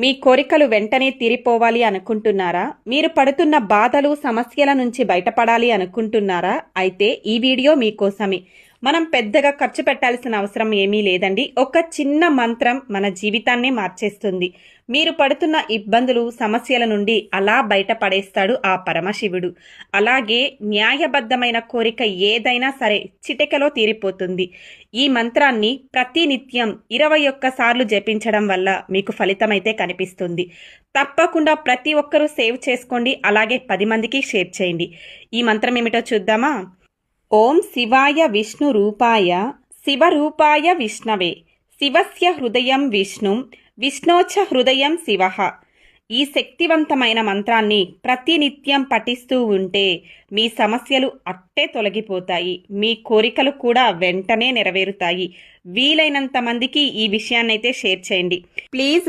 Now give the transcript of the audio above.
మీ కోరికలు వెంటనే తీరిపోవాలి అనుకుంటున్నారా? మీరు పడుతున్న బాధలు సమస్యల నుంచి బయటపడాలి అనుకుంటున్నారా? అయితే ఈ వీడియో మీకోసమే. మనం పెద్దగా ఖర్చు పెట్టాల్సిన అవసరం ఏమీ లేదండి. ఒక చిన్న మంత్రం మన జీవితాన్నే మార్చేస్తుంది. మీరు పడుతున్న ఇబ్బందులు సమస్యల నుండి అలా బయటపడేస్తాడు ఆ పరమశివుడు. అలాగే న్యాయబద్ధమైన కోరిక ఏదైనా సరే చిటికలో తీరిపోతుంది. ఈ మంత్రాన్ని ప్రతినిత్యం ఇరవై ఒక్కసార్లు జపించడం వల్ల మీకు ఫలితమైతే కనిపిస్తుంది. తప్పకుండా ప్రతి ఒక్కరూ సేవ్ చేసుకోండి అలాగే పది మందికి షేర్ చేయండి. ఈ మంత్రం ఏమిటో చూద్దామా? ఓం శివాయ విష్ణు రూపాయ శివరూపాయ విష్ణవే. శివస్య హృదయం విష్ణు విష్ణోచ హృదయం శివ. ఈ శక్తివంతమైన మంత్రాన్ని ప్రతినిత్యం పఠిస్తూ ఉంటే మీ సమస్యలు అట్టే తొలగిపోతాయి. మీ కోరికలు కూడా వెంటనే నెరవేరుతాయి. వీలైనంత మందికి ఈ విషయాన్నైతే షేర్ చేయండి. ప్లీజ్